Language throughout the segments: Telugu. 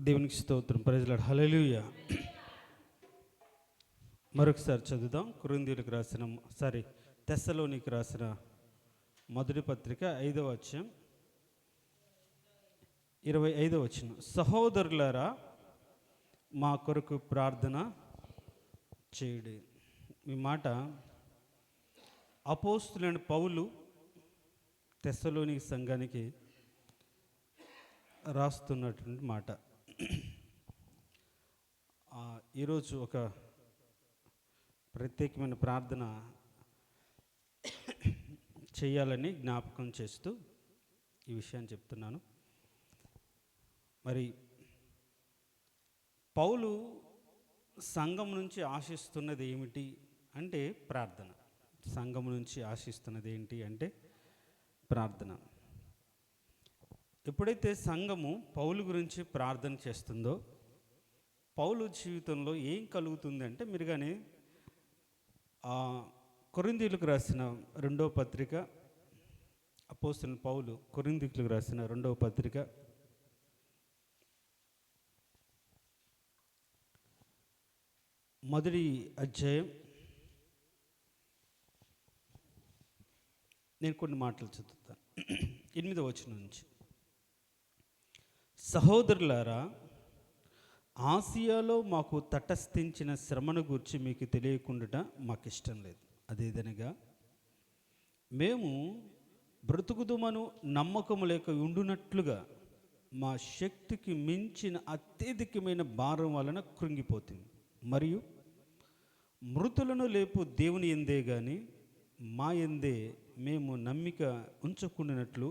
దేవునికి స్తోత్రం. ప్రజలాడు హలలుయ మరొకసారి చదువుదాం. కురుందీలకు రాసిన సారీ తెస్సలోనికి రాసిన మొదటి పత్రిక ఐదవ వచ్చం ఇరవై ఐదవ వచ్చిన సహోదరులారా మా కొరకు ప్రార్థన చేయుడి. ఈ మాట అపోస్తులైన పౌలు తెస్సలోని సంఘానికి రాస్తున్నటువంటి మాట. ఈరోజు ఒక ప్రత్యేకమైన ప్రార్థన చేయాలని జ్ఞాపకం చేస్తూ ఈ విషయాన్ని చెప్తున్నాను. మరి పౌలు సంఘం నుంచి ఆశిస్తున్నది ఏమిటి అంటే ప్రార్థన. సంఘం నుంచి ఆశిస్తున్నది ఏంటి అంటే ప్రార్థన. ఎప్పుడైతే సంఘము పౌలు గురించి ప్రార్థన చేస్తుందో పౌలు జీవితంలో ఏం కలుగుతుంది అంటే మీరు కానీ కొరిందీలకు రాసిన రెండవ పత్రిక అపోస్తున్న పౌలు కొరిందీకులకు రాసిన రెండవ పత్రిక మొదటి అధ్యాయం. నేను కొన్ని మాటలు చదువుతాను. ఎనిమిదవ వచ్చిన నుంచి. సహోదరులారా ఆసియాలో మాకు తటస్థించిన శ్రమను గురించి మీకు తెలియకుండా మాకు ఇష్టం లేదు. అదేదనగా మేము బ్రతుకుదుమను నమ్మకం లేక ఉండునట్లుగా మా శక్తికి మించిన అత్యధికమైన భారం వలన కృంగిపోతుంది మరియు మృతులను లేపు దేవుని ఎందే కానీ మా ఎందే మేము నమ్మిక ఉంచకుండినట్లు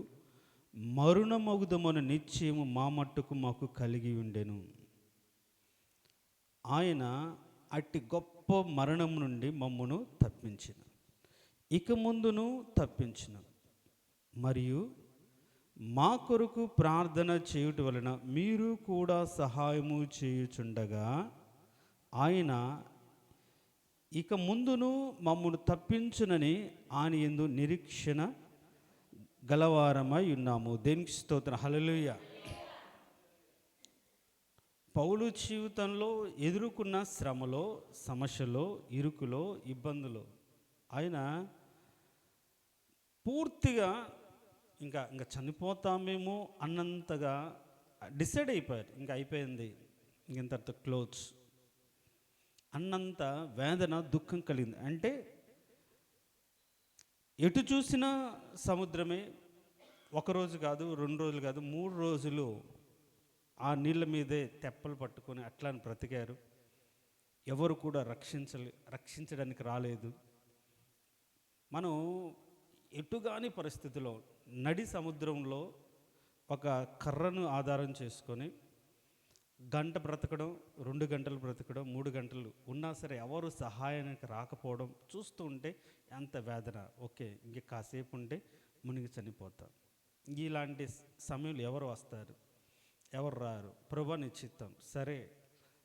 మరుణమగుదమన నిశ్చయము మా మట్టుకు మాకు కలిగి ఉండెను. ఆయన అట్టి గొప్ప మరణం నుండి మమ్మను తప్పించిన. ఇక ముందును తప్పించిన. మరియు మా కొరకు ప్రార్థన చేయుట వలన మీరు కూడా సహాయము చేయుచుండగా ఆయన ఇక ముందును మమ్మను తప్పించునని ఆయన ఎందు నిరీక్షణ గలవారమై ఉన్నాము. దేనికి స్తోత్రం. హలలుయ పౌలు జీవితంలో ఎదుర్కొన్న శ్రమలో సమస్యలో ఇరుకులో ఇబ్బందులు ఆయన పూర్తిగా ఇంకా ఇంకా చనిపోతామేమో అన్నంతగా డిసైడ్ అయిపోయారు. ఇంకా అయిపోయింది. ఇంకంతటితో క్లోజ్. అన్నంత వేదన దుఃఖం కలిగింది. అంటే ఎటు చూసినా సముద్రమే ఒకరోజు కాదు రెండు రోజులు కాదు మూడు రోజులు ఆ నీళ్ళ మీదే తెప్పలు పట్టుకొని అట్లా బ్రతికారు. ఎవరు కూడా రక్షించలే రక్షించడానికి రాలేదు. మనం ఎటుగాని పరిస్థితిలో నడి సముద్రంలో ఒక కర్రను ఆధారం చేసుకొని గంట బ్రతకడం రెండు గంటలు బ్రతకడం మూడు గంటలు ఉన్నా సరే ఎవరు సహాయానికి రాకపోవడం చూస్తూ ఉంటే ఎంత వేదన. ఓకే ఇంక కాసేపు ఉంటే మునిగి చనిపోతాం. ఇలాంటి సమయంలో ఎవరు వస్తారు? ఎవరు రారు? ప్రభా నిశ్చిత్తం. సరే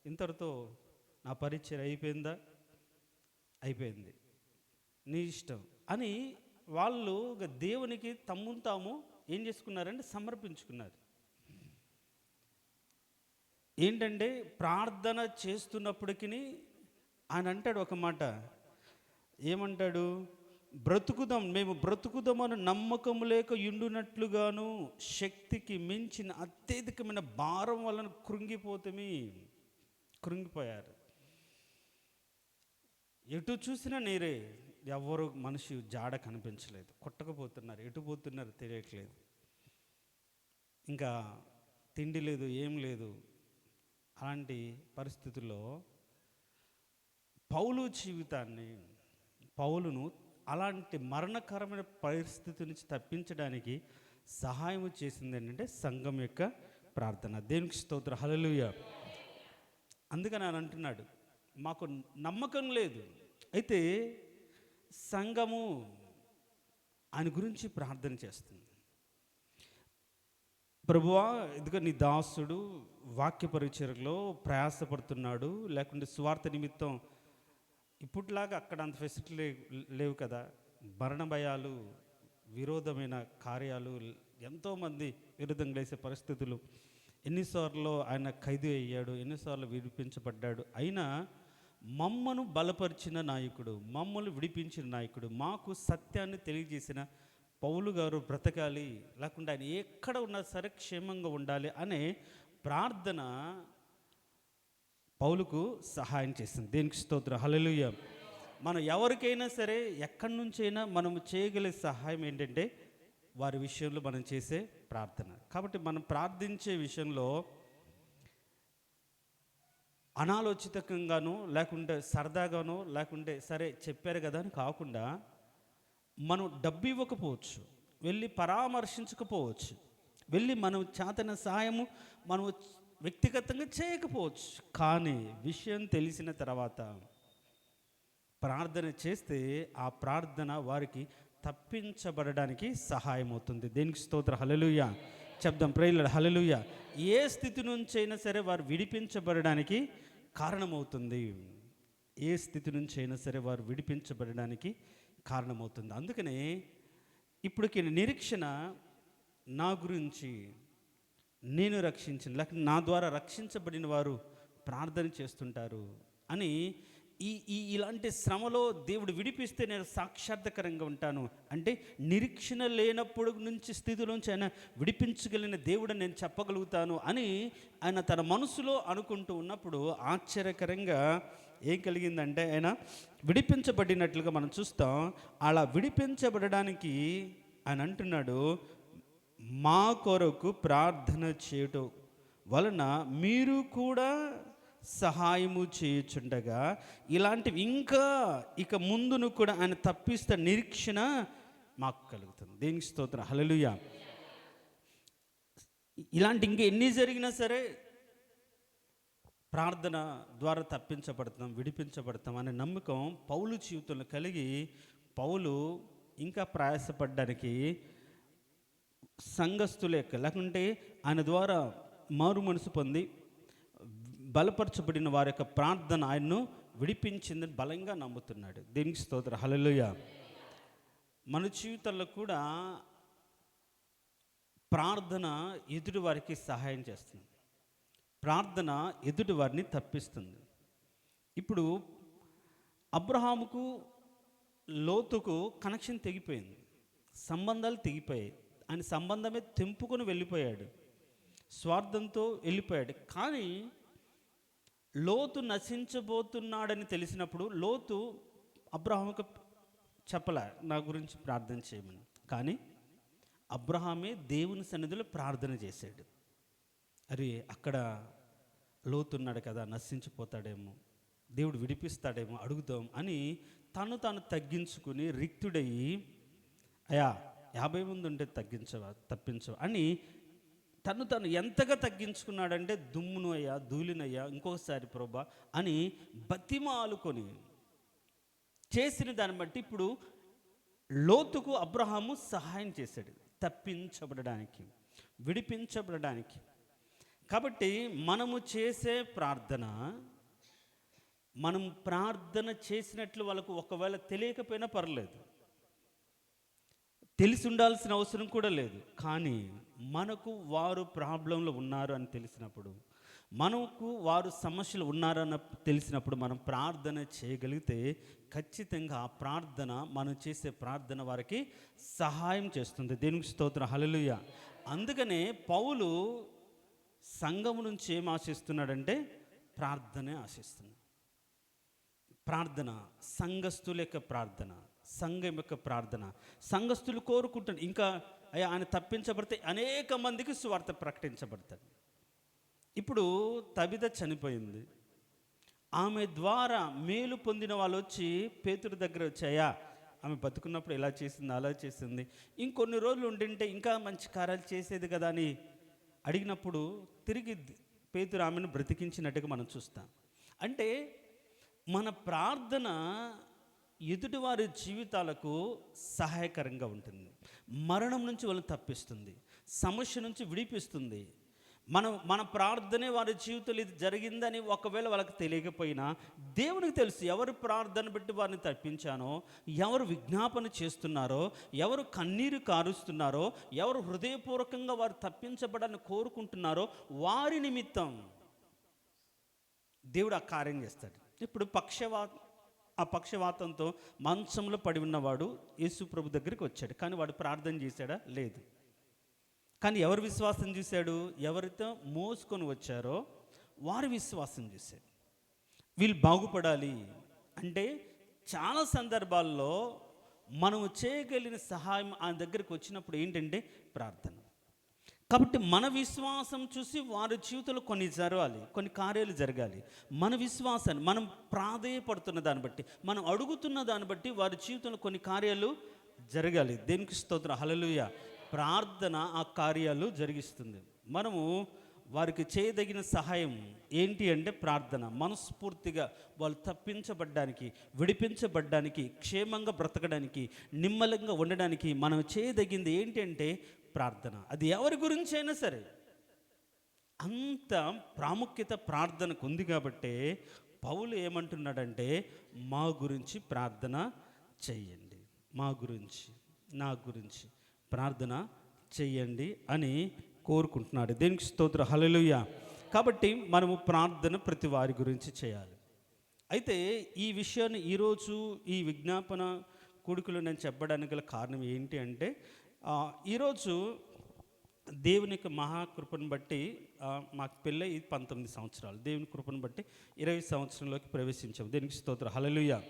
ఇంతటితో నా పరిచయం అయిపోయిందా? అయిపోయింది. నీ ఇష్టం. అని వాళ్ళు దేవునికి తమ్మును తాము ఏం చేసుకున్నారంటే సమర్పించుకున్నారు. ఏంటంటే ప్రార్థన చేస్తున్నప్పటికీ ఆయన అంటాడు ఒక మాట. ఏమంటాడు? బ్రతుకుదాం మేము బ్రతుకుదామని నమ్మకం లేక ఇండునట్లుగాను శక్తికి మించిన అత్యధికమైన భారం వలన కృంగిపోతమి కృంగిపోయారు. ఎటు చూసినా నీరే ఎవరు మనిషి జాడ కనిపించలేదు. కొట్టకపోతున్నారు ఎటు పోతున్నారు తెలియట్లేదు. ఇంకా తిండి లేదు ఏం లేదు. అలాంటి పరిస్థితుల్లో పౌలు జీవితాన్ని పౌలును అలాంటి మరణకరమైన పరిస్థితి నుంచి తప్పించడానికి సహాయం చేసింది ఏంటంటే సంఘం యొక్క ప్రార్థన. దేవునికి స్తోత్ర. హలలుయ అందుకని ఆయన అంటున్నాడు మాకు నమ్మకం లేదు. అయితే సంఘము ఆయన గురించి ప్రార్థన చేస్తుంది. ప్రభువా ఇదిగో నీ దాసుడు వాక్య పరిచయలో ప్రయాసపడుతున్నాడు లేకుంటే స్వార్థ నిమిత్తం ఇప్పటిలాగా అక్కడ అంత ఫెసిలిటీ లేవు కదా. మరణ భయాలు విరోధమైన కార్యాలు ఎంతోమంది విరుద్ధంగా లేసే పరిస్థితులు. ఎన్నిసార్లు ఆయన ఖైదు అయ్యాడు ఎన్నిసార్లు విడిపించబడ్డాడు. అయినా మమ్మను బలపరిచిన నాయకుడు మమ్మల్ని విడిపించిన నాయకుడు మాకు సత్యాన్ని తెలియజేసిన పౌలు గారు బ్రతకాలి లేకుండా ఆయన ఎక్కడ ఉన్నా సరే క్షేమంగా ఉండాలి అనే ప్రార్థన పౌలుకు సహాయం చేసింది. దేనికి స్తోత్ర. హలలుయ మనం ఎవరికైనా సరే ఎక్కడి నుంచైనా మనం చేయగలిగే సహాయం ఏంటంటే వారి విషయంలో మనం చేసే ప్రార్థన. కాబట్టి మనం ప్రార్థించే విషయంలో అనాలోచితంగానో లేకుంటే సరదాగానో లేకుంటే సరే చెప్పారు కదా అని కాకుండా మనం డబ్బు ఇవ్వకపోవచ్చు వెళ్ళి పరామర్శించకపోవచ్చు. వెళ్ళి మనం చేతన సాయము మనం వ్యక్తిగతంగా చేయకపోవచ్చు. కానీ విషయం తెలిసిన తర్వాత ప్రార్థన చేస్తే ఆ ప్రార్థన వారికి తప్పించబడడానికి సహాయం అవుతుంది. దేనికి స్తోత్ర? హలలుయ శబ్దం ప్రేయుల హలలుయ ఏ స్థితి నుంచైనా సరే వారు విడిపించబడడానికి కారణమవుతుంది. ఏ స్థితి నుంచి అయినా సరే వారు విడిపించబడడానికి కారణమవుతుంది. అందుకనే ఇప్పటికి నిరీక్షణ నా గురించి నేను రక్షించిన లేక నా ద్వారా రక్షించబడిన వారు ప్రార్థన చేస్తుంటారు అని ఈ ఈ ఇలాంటి శ్రమలో దేవుడు విడిపిస్తే నేను సాక్షాత్కరంగా ఉంటాను. అంటే నిరీక్షణ లేనప్పుడు నుంచి స్థితిలోంచి ఆయన విడిపించగలిగిన దేవుడు నేను చెప్పగలుగుతాను అని ఆయన తన మనసులో అనుకుంటూ ఉన్నప్పుడు ఆశ్చర్యకరంగా ఏం కలిగిందంటే ఆయన విడిపించబడినట్లుగా మనం చూస్తాం. అలా విడిపించబడడానికి ఆయన అంటున్నాడు మా కొరకు ప్రార్థన చేయటం వలన మీరు కూడా సహాయము చేయుచుండగా ఇలాంటివి ఇంకా ఇక ముందును కూడా ఆయన తప్పిస్తే నిరీక్షణ మాకు కలుగుతుంది. దేనికి స్తోత్రం? హలలుయ ఇలాంటి ఇంకా ఎన్ని జరిగినా సరే ప్రార్థన ద్వారా తప్పించబడతాం విడిపించబడతాం అనే నమ్మకం పౌలు జీవితంలో కలిగి పౌలు ఇంకా ప్రయాసపడడానికి సంఘస్థుల యొక్క లేకుంటే ఆయన ద్వారా మారు మనసు పొంది బలపరచబడిన వారి యొక్క ప్రార్థన ఆయన్ను విడిపించిందని బలంగా నమ్ముతున్నాడు. దీనికి స్తోత్ర. హలలుయ మన జీవితంలో కూడా ప్రార్థన ఎదుటి వారికి సహాయం చేస్తుంది. ప్రార్థన ఎదుటి వారిని తప్పిస్తుంది. ఇప్పుడు అబ్రహాముకు లోతుకు కనెక్షన్ తెగిపోయింది. సంబంధాలు తెగిపోయాయి. ఆయన సంబంధమే తెంపుకొని వెళ్ళిపోయాడు. స్వార్థంతో వెళ్ళిపోయాడు. కానీ లోతు నశించబోతున్నాడని తెలిసినప్పుడు లోతు అబ్రహాముకు చెప్పలే నా గురించి ప్రార్థన చేయమని. కానీ అబ్రహామే దేవుని సన్నిధిలో ప్రార్థన చేశాడు. అరే అక్కడ లోతున్నాడు కదా నశించిపోతాడేమో దేవుడు విడిపిస్తాడేమో అడుగుదాం అని తను తాను తగ్గించుకుని రిక్తుడయ్యి అయా యాభై మంది ఉంటే తగ్గించవా తప్పించవా అని తను తను ఎంతగా తగ్గించుకున్నాడంటే దుమ్మునయ్యా ధూళినయ్యా ఇంకొకసారి ప్రభా అని బతిమాలుకొని చేసిన దాన్ని బట్టి ఇప్పుడు లోతుకు అబ్రహాము సహాయం చేశాడు తప్పించబడడానికి విడిపించబడడానికి. కాబట్టి మనము చేసే ప్రార్థన మనం ప్రార్థన చేసినట్లు వాళ్ళకు ఒకవేళ తెలియకపోయినా పర్లేదు. తెలిసి ఉండాల్సిన అవసరం కూడా లేదు. కానీ మనకు వారు ప్రాబ్లంలో ఉన్నారు అని తెలిసినప్పుడు మనకు వారు సమస్యలు ఉన్నారన్న తెలిసినప్పుడు మనం ప్రార్థన చేయగలిగితే ఖచ్చితంగా ఆ ప్రార్థన మనం చేసే ప్రార్థన వారికి సహాయం చేస్తుంది. దేనికి స్తోత్రం. హలలుయ అందుకనే పౌలు సంఘం నుంచి ఏం ఆశిస్తున్నాడంటే ప్రార్థనే ఆశిస్తున్నాడు. ప్రార్థన సంఘస్థుల యొక్క ప్రార్థన. సంఘం యొక్క ప్రార్థన. సంఘస్థులు కోరుకుంటారు ఇంకా అయ్యా ఆయన తప్పించబడితే అనేక మందికి స్వార్థ ప్రకటించబడతాడు ఇప్పుడు తబిద చనిపోయింది. ఆమె ద్వారా మేలు పొందిన వాళ్ళు వచ్చి పేతుడి దగ్గర వచ్చాయా ఆమె బతుకున్నప్పుడు ఇలా చేసింది అలా చేసింది. ఇంకొన్ని రోజులు ఉండింటే ఇంకా మంచి కార్యాలు చేసేది కదా అని అడిగినప్పుడు తిరిగి పేతురు ఆమెను బ్రతికించినట్టుగా మనం చూస్తాం. అంటే మన ప్రార్థన ఎదుటివారి జీవితాలకు సహాయకరంగా ఉంటుంది. మరణం నుంచి వాళ్ళని తప్పిస్తుంది. సమస్య నుంచి విడిపిస్తుంది. మనం మన ప్రార్థనే వారి జీవితంలో ఇది జరిగిందని ఒకవేళ వాళ్ళకి తెలియకపోయినా దేవునికి తెలుసు ఎవరు ప్రార్థన పెట్టి వారిని తప్పించానో ఎవరు విజ్ఞాపన చేస్తున్నారో ఎవరు కన్నీరు కారుస్తున్నారో ఎవరు హృదయపూర్వకంగా వారు తప్పించబడాలని కోరుకుంటున్నారో వారి నిమిత్తం దేవుడు ఆ కార్యం చేస్తాడు. ఇప్పుడు పక్షవా ఆ పక్షవాతంతో మంచంలో పడి ఉన్నవాడు యేసు ప్రభు దగ్గరికి వచ్చాడు. కానీ వాడు ప్రార్థన చేశాడా? లేదు. కానీ ఎవరు విశ్వాసం చూశాడు? ఎవరితో మోసుకొని వచ్చారో వారు విశ్వాసం చూశాడు వీళ్ళు బాగుపడాలి అంటే చాలా సందర్భాల్లో మనము చేయగలిగిన సహాయం ఆయన దగ్గరికి వచ్చినప్పుడు ఏంటంటే ప్రార్థన. కాబట్టి మన విశ్వాసం చూసి వారి జీవితంలో కొన్ని జరగాలి కొన్ని కార్యాలు జరగాలి. మన విశ్వాసాన్ని మనం ప్రాధేయపడుతున్న దాన్ని బట్టి మనం అడుగుతున్న దాన్ని బట్టి వారి జీవితంలో కొన్ని కార్యాలు జరగాలి. దేనికి స్తోత్రం? హలలుయ ప్రార్థన ఆ కార్యాలు జరిగిస్తుంది. మనము వారికి చేయదగిన సహాయం ఏంటి అంటే ప్రార్థన. మనస్ఫూర్తిగా వాళ్ళు తప్పించబడ్డానికి విడిపించబడ్డానికి క్షేమంగా బ్రతకడానికి నిమ్మలంగా ఉండడానికి మనం చేయదగింది ఏంటి అంటే ప్రార్థన. అది ఎవరి గురించి అయినా సరే. అంత ప్రాముఖ్యత ప్రార్థనకు ఉంది కాబట్టే పౌలు ఏమంటున్నాడంటే మా గురించి ప్రార్థన చెయ్యండి. మా గురించి నా గురించి ప్రార్థన చెయ్యండి అని కోరుకుంటున్నాడు. దేనికి స్తోత్ర? హలలుయ కాబట్టి మనము ప్రార్థన ప్రతి వారి గురించి చేయాలి. అయితే ఈ విషయాన్ని ఈరోజు ఈ విజ్ఞాపన కొడుకులు నేను చెప్పడానికి గల కారణం ఏంటి అంటే ఈరోజు దేవుని యొక్క మహాకృపను బట్టి మాకు మాకు పెళ్ళై పంతొమ్మిది సంవత్సరాలు. దేవుని కృపను బట్టి ఇరవై సంవత్సరంలోకి ప్రవేశించాం. దీనికి స్తోత్ర. హలలుయ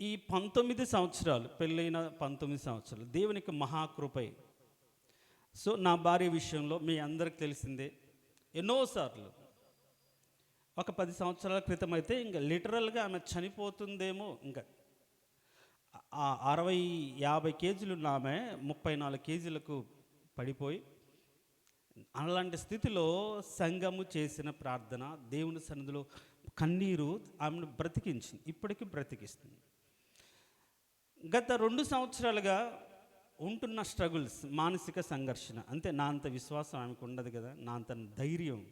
ఈ పంతొమ్మిది సంవత్సరాలు పెళ్ళైన పంతొమ్మిది సంవత్సరాలు దేవునికి మహాకృపై. సో నా భార్య విషయంలో మీ అందరికి తెలిసిందే ఎన్నోసార్లు ఒక పది సంవత్సరాల క్రితం అయితే ఇంకా లిటరల్గా ఆమె చనిపోతుందేమో ఇంకా అరవై యాభై కేజీలు ఉన్న ఆమె ముప్పై నాలుగు కేజీలకు పడిపోయి అలాంటి స్థితిలో సంఘము చేసిన ప్రార్థన దేవుని సన్నిధిలో కన్నీరు ఆమెను బ్రతికించింది. ఇప్పటికీ బ్రతికిస్తుంది. గత రెండు సంవత్సరాలుగా ఉంటున్న స్ట్రగుల్స్ మానసిక సంఘర్షణ. అంతే నా అంత విశ్వాసం ఆమెకు ఉండదు కదా నా అంత ధైర్యం.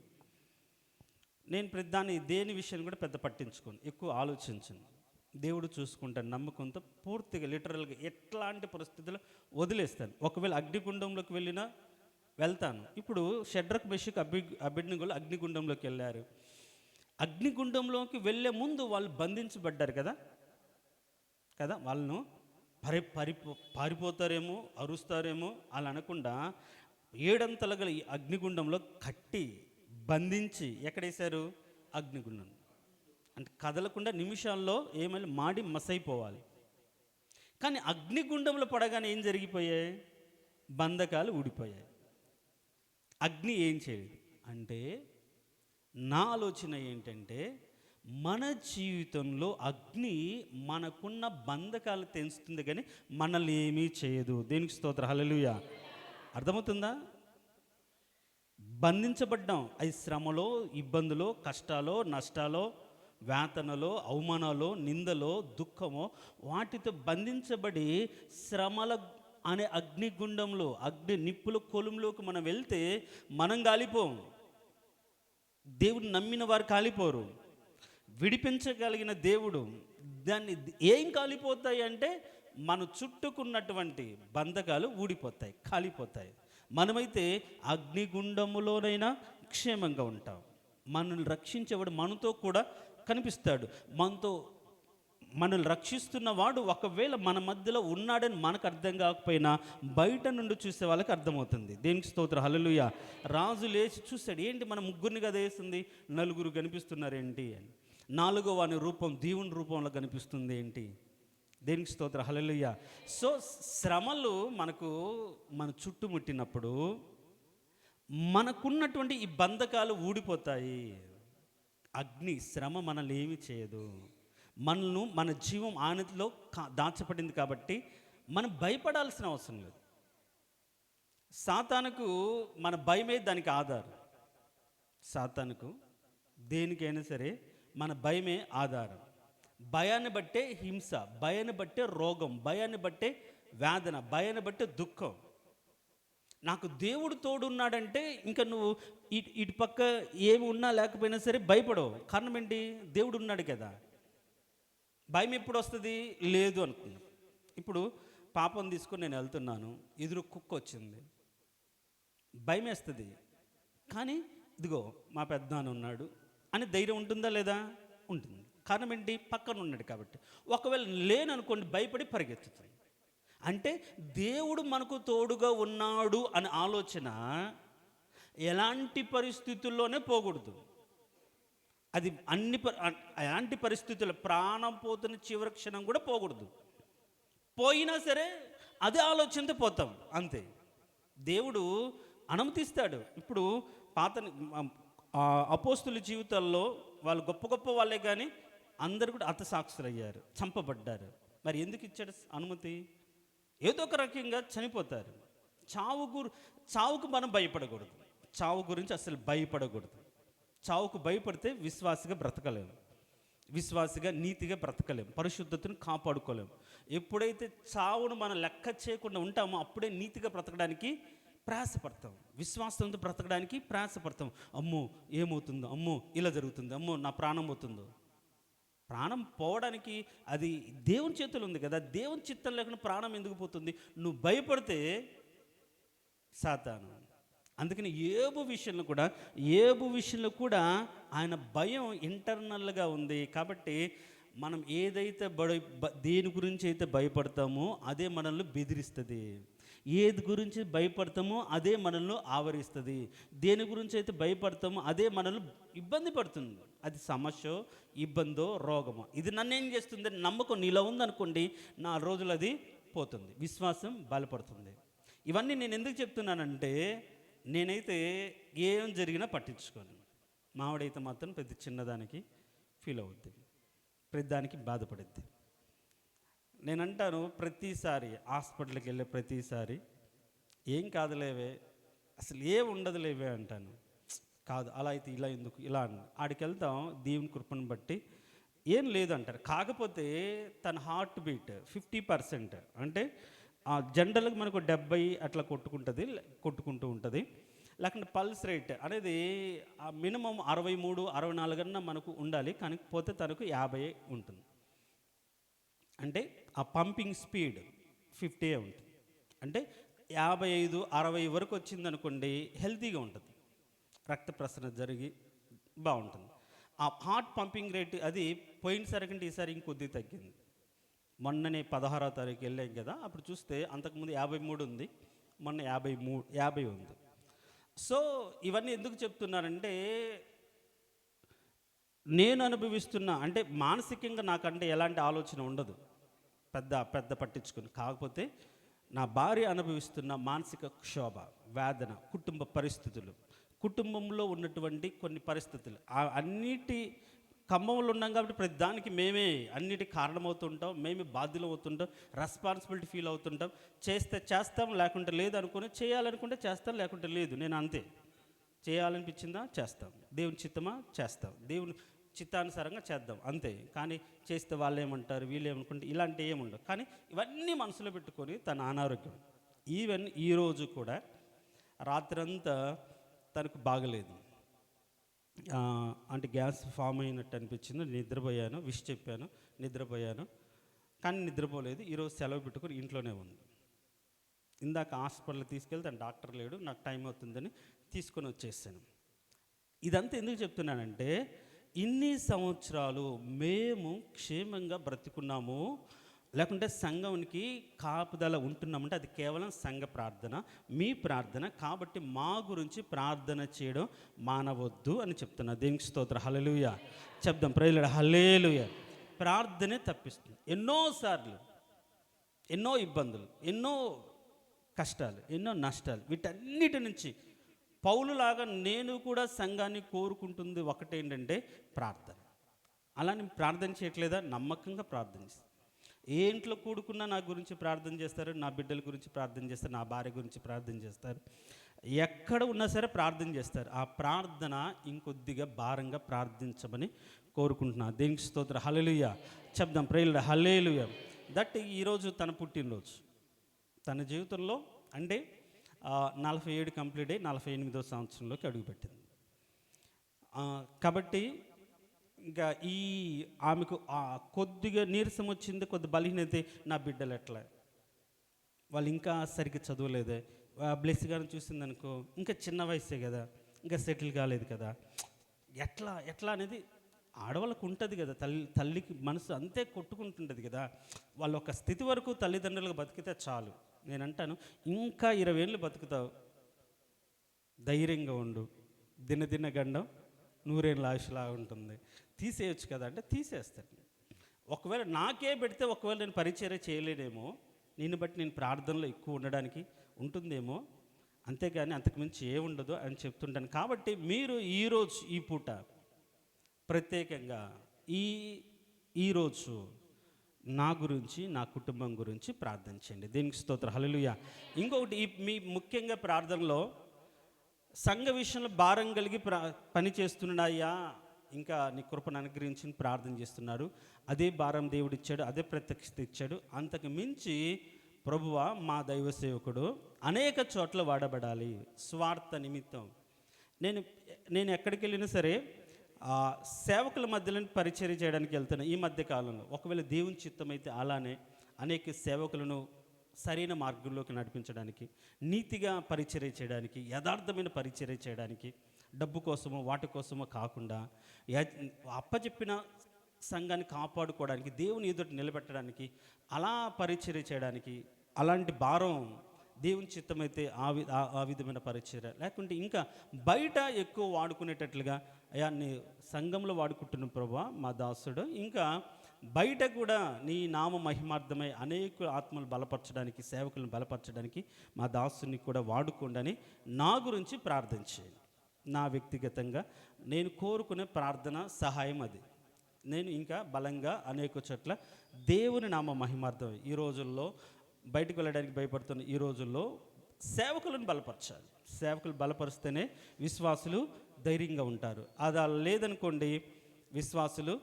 నేను ప్రతి దాన్ని దేని విషయాన్ని కూడా పెద్ద పట్టించుకోను ఎక్కువ ఆలోచించను. దేవుడు చూసుకుంటాను నమ్మకంతో పూర్తిగా లిటరల్గా ఎట్లాంటి పరిస్థితుల్లో వదిలేస్తాను. ఒకవేళ అగ్నిగుండంలోకి వెళ్ళినా వెళ్తాను. ఇప్పుడు షడ్రక్ బెషిక్ అభి అభిజ్ఞులు అగ్నిగుండంలోకి వెళ్ళారు. అగ్నిగుండంలోకి వెళ్ళే ముందు వాళ్ళు బంధించబడ్డారు కదా? కదా? వాళ్ళను పరి పరి పారిపోతారేమో అరుస్తారేమో అలా అనకుండా ఏడంతల గల అగ్నిగుండంలో కట్టి బంధించి ఎక్కడేశారు అగ్నిగుండం అంటే కదలకుండా నిమిషాల్లో ఏమైనా మాడి మసైపోవాలి. కానీ అగ్నిగుండంలో పడగానే ఏం జరిగిపోయాయి? బంధకాలు ఊడిపోయాయి. అగ్ని ఏం చేయలేదు. అంటే నా ఆలోచన ఏంటంటే మన జీవితంలో అగ్ని మనకున్న బంధకాలు తెంచుతుంది కానీ మనల్ని ఏమీ చేయదు. దేనికి స్తోత్ర? హలలుయ అర్థమవుతుందా? బంధించబడ్డాం. అది శ్రమలో ఇబ్బందులో కష్టాలో నష్టాలో వేతనలో అవమానాలో నిందలో దుఃఖమో వాటితో బంధించబడి శ్రమల అనే అగ్నిగుండంలో అగ్ని నిప్పుల కొలుంలోకి మనం వెళ్తే మనం కాలిపోం. దేవుడు నమ్మిన వారు కాలిపోరు. విడిపించగలిగిన దేవుడు దాన్ని ఏం కాలిపోతాయి అంటే మన చుట్టుకున్నటువంటి బంధకాలు ఊడిపోతాయి కాలిపోతాయి. మనమైతే అగ్నిగుండములోనైనా క్షేమంగా ఉంటాం. మనల్ని రక్షించేవాడు మనతో కూడా కనిపిస్తాడు. మనతో మనల్ని రక్షిస్తున్న వాడు ఒకవేళ మన మధ్యలో ఉన్నాడని మనకు అర్థం కాకపోయినా బయట నుండి చూసే వాళ్ళకి అర్థమవుతుంది. దేనికి స్తోత్ర. హలలుయ రాజు లేచి చూశాడు ఏంటి మన ముగ్గురిని కదా వేసింది? నలుగురు కనిపిస్తున్నారేంటి? అని. నాలుగో వాని రూపం దేవుని రూపంలో కనిపిస్తుంది ఏంటి? దేనికి స్తోత్ర. హలలుయ సో శ్రమలు మనకు మన చుట్టుముట్టినప్పుడు మనకున్నటువంటి ఈ బంధకాలు ఊడిపోతాయి. అగ్ని శ్రమ మనల్ని ఏమి చేయదు. మనను మన జీవం ఆనతిలో దాచబడింది కాబట్టి మనం భయపడాల్సిన అవసరం లేదు. సాతానుకు మన భయమే దానికి ఆధారం. సాతానుకు దేనికైనా సరే మన భయమే ఆధారం. భయాన్ని బట్టే హింస భయాన్ని బట్టే రోగం భయాన్ని బట్టే వేదన భయాన్ని బట్టే దుఃఖం. నాకు దేవుడు తోడున్నాడంటే ఇంకా నువ్వు ఇటు ఇటు పక్క ఏమి ఉన్నా లేకపోయినా సరే భయపడవు. కారణం ఏంటి? దేవుడు ఉన్నాడు కదా. భయం ఎప్పుడు వస్తుంది? లేదు అనుకున్నా. ఇప్పుడు పాపం తీసుకొని నేను వెళ్తున్నాను. ఎదురు కుక్క వచ్చింది. భయం వేస్తుంది. కానీ ఇదిగో మా పెద్దనాన్న ఉన్నాడు. అని ధైర్యం ఉంటుందా లేదా? ఉంటుంది. కారణం ఏంటి? పక్కన ఉన్నాడు కాబట్టి. ఒకవేళ లేననుకోండి భయపడి పరిగెత్తుతుంది. అంటే దేవుడు మనకు తోడుగా ఉన్నాడు అనే ఆలోచన ఎలాంటి పరిస్థితుల్లోనే పోకూడదు. అది అన్ని ఎలాంటి పరిస్థితుల్లో ప్రాణం పోతున్న చివరి క్షణం కూడా పోకూడదు. పోయినా సరే అదే ఆలోచనతో పోతాం అంతే. దేవుడు అనుమతిస్తాడు. ఇప్పుడు పాత అపోస్తుల జీవితాల్లో వాళ్ళు గొప్ప గొప్ప వాళ్ళే కానీ అందరు కూడా అర్థసాక్షులయ్యారు చంపబడ్డారు. మరి ఎందుకు ఇచ్చాడు అనుమతి? ఏదో ఒక రకంగా చనిపోతారు. చావు గురు చావుకు మనం భయపడకూడదు. చావు గురించి అసలు భయపడకూడదు. చావుకు భయపడితే విశ్వాసగా బ్రతకలేము. విశ్వాసిగా నీతిగా బ్రతకలేం పరిశుద్ధతను కాపాడుకోలేము. ఎప్పుడైతే చావును మనం లెక్క చేయకుండా ఉంటామో అప్పుడే నీతిగా బ్రతకడానికి ప్రయాసపడతాం. విశ్వాసంతో బ్రతకడానికి ప్రయాసపడతాం. అమ్మో ఏమవుతుందో? అమ్మో ఇలా జరుగుతుంది. అమ్మో నా ప్రాణం అవుతుందో ప్రాణం పోవడానికి అది దేవుని చేతులు ఉంది కదా. దేవుని చిత్తం లేకుండా ప్రాణం ఎందుకు పోతుంది? నువ్వు భయపడితే సాతాను. అందుకని ఏబు విషయంలో కూడా ఏబు విషయంలో కూడా ఆయన భయం ఇంటర్నల్గా ఉంది. కాబట్టి మనం ఏదైతే బడ బ- దేని గురించి అయితే భయపడతామో అదే మనల్ని బెదిరిస్తుంది. ఏది గురించి భయపడతామో అదే మనల్ని ఆవరిస్తుంది. దేని గురించి అయితే భయపడతామో అదే మనల్ని ఇబ్బంది పడుతుంది. అది సమస్య ఇబ్బందో రోగమో. ఇది నన్ను ఏం చేస్తుంది? నమ్మకం నీలో ఉందనుకోండి నా రోజులు అది పోతుంది. విశ్వాసం బలపడుతుంది. ఇవన్నీ నేను ఎందుకు చెప్తున్నానంటే నేనైతే ఏం జరిగినా పట్టించుకోను. మావిడైతే మాత్రం ప్రతి చిన్నదానికి ఫీల్ అవుద్ది. ప్రతిదానికి బాధపడుద్ది. నేను అంటాను ప్రతిసారి హాస్పిటల్కి వెళ్ళే ప్రతిసారి ఏం కాదులేవే అసలు ఏం ఉండదులేవే అంటాను. కాదు అలా అయితే ఇలా ఎందుకు ఇలా అన్న ఆడికి వెళ్తాం దేవుని కృపను బట్టి. ఏం లేదంటారు. కాకపోతే తన హార్ట్ బీట్ ఫిఫ్టీ పర్సెంట్ అంటే ఆ జనరల్గా మనకు డెబ్బై అట్లా కొట్టుకుంటుంది కొట్టుకుంటూ ఉంటుంది. లేకుంటే పల్స్ రేట్ అనేది మినిమం అరవై మూడు అరవై నాలుగన్నా మనకు ఉండాలి. కానీ పోతే తనకు యాభై ఉంటుంది. అంటే ఆ పంపింగ్ స్పీడ్ ఫిఫ్టీ ఉంటుంది. అంటే యాభై ఐదు అరవై వరకు వచ్చిందనుకోండి హెల్తీగా ఉంటుంది. రక్త ప్రసరణ జరిగి బాగుంటుంది. ఆ హార్ట్ పంపింగ్ రేట్ అది పోయినసారి కంటే ఈసారి ఇంకొద్ది తగ్గింది. మొన్ననే పదహారో తారీఖు వెళ్ళాం కదా అప్పుడు చూస్తే అంతకుముందు యాభై మూడు ఉంది మొన్న యాభై మూడు యాభై ఉంది. సో ఇవన్నీ ఎందుకు చెప్తున్నారంటే నేను అనుభవిస్తున్న అంటే మానసికంగా నాకంటే ఎలాంటి ఆలోచన ఉండదు. పెద్ద పెద్ద పట్టించుకుని. కాకపోతే నా భార్య అనుభవిస్తున్న మానసిక క్షోభ వేదన కుటుంబ పరిస్థితులు కుటుంబంలో ఉన్నటువంటి కొన్ని పరిస్థితులు అన్నిటి ఖమ్మంలో ఉన్నాం కాబట్టి ప్రతి దానికి మేమే అన్నిటి కారణమవుతుంటాం మేమే బాధ్యులు అవుతుంటాం రెస్పాన్సిబిలిటీ ఫీల్ అవుతుంటాం. చేస్తే చేస్తాం లేకుంటే లేదు అనుకుని చేయాలనుకుంటే చేస్తాం లేకుంటే లేదు. నేను అంతే. చేయాలనిపించిందా? చేస్తాం. దేవుని చిత్తమా? చేస్తాం. దేవుని చిత్తానుసారంగా చేద్దాం అంతే. కానీ చేస్తే వాళ్ళు ఏమంటారు వీళ్ళు ఏమనుకుంటే ఇలాంటి ఏముండవు. కానీ ఇవన్నీ మనసులో పెట్టుకొని తన అనారోగ్యం. ఈవెన్ ఈరోజు కూడా రాత్రంతా తనకు బాగలేదు. అంటే గ్యాస్ ఫామ్ అయినట్టు అనిపించింది. నిద్రపోయాను విష్ చెప్పాను నిద్రపోయాను. కానీ నిద్రపోలేదు. ఈరోజు సెలవు పెట్టుకుని ఇంట్లోనే ఉంది. ఇందాక హాస్పిటల్కి తీసుకెళ్తే డాక్టర్ లేడు నాకు టైం అవుతుందని తీసుకొని వచ్చేసాను. ఇదంతా ఎందుకు చెప్తున్నానంటే ఇన్ని సంవత్సరాలు మేము క్షేమంగా బ్రతుకున్నాము. లేకుంటే సంఘంకి కాపుదల ఉంటున్నామంటే అది కేవలం సంఘ ప్రార్థన మీ ప్రార్థన. కాబట్టి మా గురించి ప్రార్థన చేయడం మానవద్దు అని చెప్తున్నా. దేవునికి స్తోత్ర. హలలుయ చెప్దాం. ప్రజలు హలేలుయ ప్రార్థనే తప్పిస్తుంది. ఎన్నోసార్లు ఎన్నో ఇబ్బందులు ఎన్నో కష్టాలు ఎన్నో నష్టాలు వీటన్నిటి నుంచి పౌలులాగా నేను కూడా సంఘాన్ని కోరుకుంటుంది ఒకటేంటంటే ప్రార్థన. అలా నేను ప్రార్థన చేయట్లేదా? నమ్మకంగా ప్రార్థన చేస్తాను ఏ ఇంట్లో కూడుకున్నా నా గురించి ప్రార్థన చేస్తారు నా బిడ్డల గురించి ప్రార్థన చేస్తారు నా భార్య గురించి ప్రార్థన చేస్తారు. ఎక్కడ ఉన్నా సరే ప్రార్థన చేస్తారు. ఆ ప్రార్థన ఇంకొద్దిగా భారంగా ప్రార్థించమని కోరుకుంటున్నా. దేనికి స్తోత్ర? హలలుయ చెప్దాం. ప్రేయుల హలేలుయ దట్ ఈరోజు తన పుట్టినరోజు. తన జీవితంలో అంటే నలభై ఏడు కంప్లీట్ అయ్యి నలభై ఎనిమిదో సంవత్సరంలోకి అడుగుపెట్టింది. కాబట్టి ఇంకా ఈ ఆమెకు కొద్దిగా నీరసం వచ్చింది కొద్ది బలహీనత నా బిడ్డలు ఎట్లా? వాళ్ళు ఇంకా సరిగ్గా చదవలేదే. బ్లెస్ గారిని చూసింది అనుకో ఇంకా చిన్న వయసే కదా ఇంకా సెటిల్ కాలేదు కదా. ఎట్లా ఎట్లా అనేది ఆడవాళ్ళకు ఉంటుంది కదా తల్లి తల్లికి మనసు అంతే కొట్టుకుంటుంటుంది కదా. వాళ్ళు ఒక స్థితి వరకు తల్లిదండ్రులకు బతికితే చాలు. నేను అంటాను ఇంకా ఇరవై ఏళ్ళు బతుకుతావు. ధైర్యంగా ఉండు. దినదిన గండం నూరేళ్ళ ఆశలా ఉంటుంది. తీసేయచ్చు కదా అంటే తీసేస్తాను ఒకవేళ నాకే పెడితే ఒకవేళ నేను పరిచయం చేయలేనేమో నిన్ను బట్టి నేను ప్రార్థనలో ఎక్కువ ఉండడానికి ఉంటుందేమో అంతేగాని అంతకుమించి ఏముండదు అని చెప్తుంటాను. కాబట్టి మీరు ఈరోజు ఈ పూట ప్రత్యేకంగా ఈ ఈరోజు నా గురించి నా కుటుంబం గురించి ప్రార్థన చేయండి. దీనికి స్తోత్ర. హలలుయ ఇంకొకటి ఈ మీ ముఖ్యంగా ప్రార్థనలో సంఘ విషయంలో భారం కలిగి ప్రా పని చేస్తున్నాయ్యా ఇంకా నీ కృపను అనుగ్రహించి ప్రార్థన చేస్తున్నారు అదే భారం దేవుడు ఇచ్చాడు అదే ప్రత్యక్షత ఇచ్చాడు. అంతకు మించి ప్రభువ మా దైవ సేవకుడు అనేక చోట్ల వాడబడాలి. స్వార్థ నిమిత్తం. నేను నేను ఎక్కడికి వెళ్ళినా సరే సేవకుల మధ్యలో పరిచర్య చేయడానికి వెళ్తాను ఈ మధ్య కాలంలో ఒకవేళ దేవుని చిత్తం అయితే అలానే అనేక సేవకులను సరైన మార్గంలోకి నడిపించడానికి నీతిగా పరిచర్య చేయడానికి యథార్థమైన పరిచర్య చేయడానికి డబ్బు కోసమో వాటి కోసమో కాకుండా అప్పచెప్పిన సంఘాన్ని కాపాడుకోవడానికి దేవుని ఎదుటి నిలబెట్టడానికి అలా పరిచర్య చేయడానికి అలాంటి భారం దేవుని చిత్తమైతే ఆ- ఆ విధమైన పరిచర్య. లేకుంటే ఇంకా బయట ఎక్కువ వాడుకునేటట్లుగా అయ్యా నీ సంఘంలో వాడుకుంటున్న ప్రభా మా దాసుడు. ఇంకా బయట కూడా నీ నామ మహిమార్థమై అనేక ఆత్మలు బలపరచడానికి సేవకులను బలపరచడానికి మా దాసుని కూడా వాడుకోండి నా గురించి ప్రార్థించేయండి నా వ్యక్తిగతంగా నేను కోరుకునే ప్రార్థన సహాయం అది. నేను ఇంకా బలంగా అనేక చోట్ల దేవుని నామ మహిమార్థం ఈ రోజుల్లో బయటకు వెళ్ళడానికి భయపడుతున్న ఈ రోజుల్లో సేవకులను బలపరచాలి. సేవకులు బలపరిస్తేనే విశ్వాసులు ధైర్యంగా ఉంటారు. అది అలా లేదనుకోండి విశ్వాసులు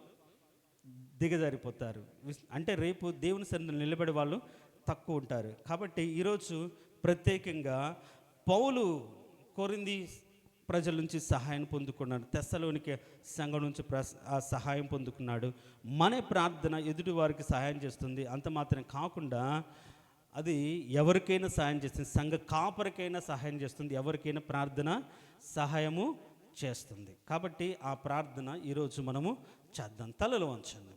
దిగజారిపోతారు. అంటే రేపు దేవుని సన్నిధిలో నిలబడే వాళ్ళు తక్కువ ఉంటారు. కాబట్టి ఈరోజు ప్రత్యేకంగా పౌలు కొరింది ప్రజల నుంచి సహాయం పొందుకున్నాడు. తెస్సలోనికి సంఘం నుంచి ఆ సహాయం పొందుకున్నాడు. మన ప్రార్థన ఎదుటి వారికి సహాయం చేస్తుంది. అంత మాత్రం కాకుండా అది ఎవరికైనా సహాయం చేస్తుంది. సంఘ కాపరికైనా సహాయం చేస్తుంది. ఎవరికైనా ప్రార్థన సహాయము చేస్తుంది. కాబట్టి ఆ ప్రార్థన ఈరోజు మనము చేద్దాం. తలలు వంచండి.